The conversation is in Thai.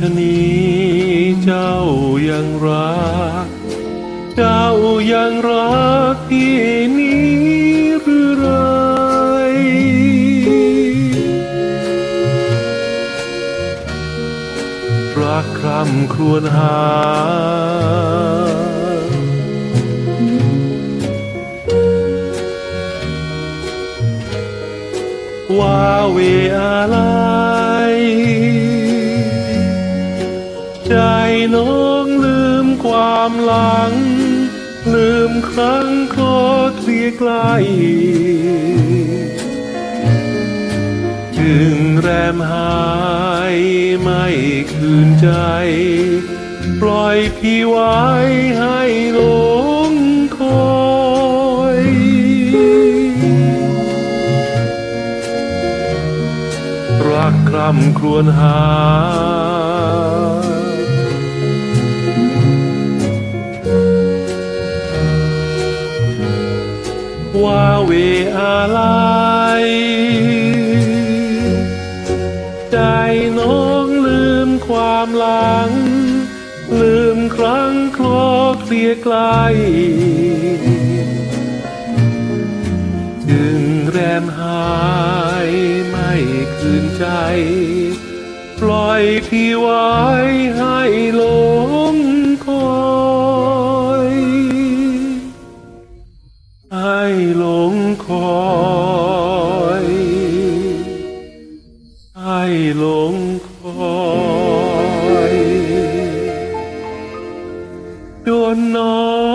ชนี้เจ้ายังรัก เจ้ายังรักพี่นี้หรือไรรักคร่ำครวญหา ว่าเวอะไร ใจน้องลืมความหลัง ลืมครั้งคลอเคลียใกล้จึงแรมหายไม่คืนใจ ปล่อยพี่ไว้ให้หลงคอยรักคร่ำครวญหา ว่าเวอะไร ใจน้องลืมความหลัง ลืมครั้งคลอเคลียใกลจึงแรมหายไม่คืนใจ ปล่อยพี่ไว้ให้ ให้หลงคอยให้หลงคอยจนน้อย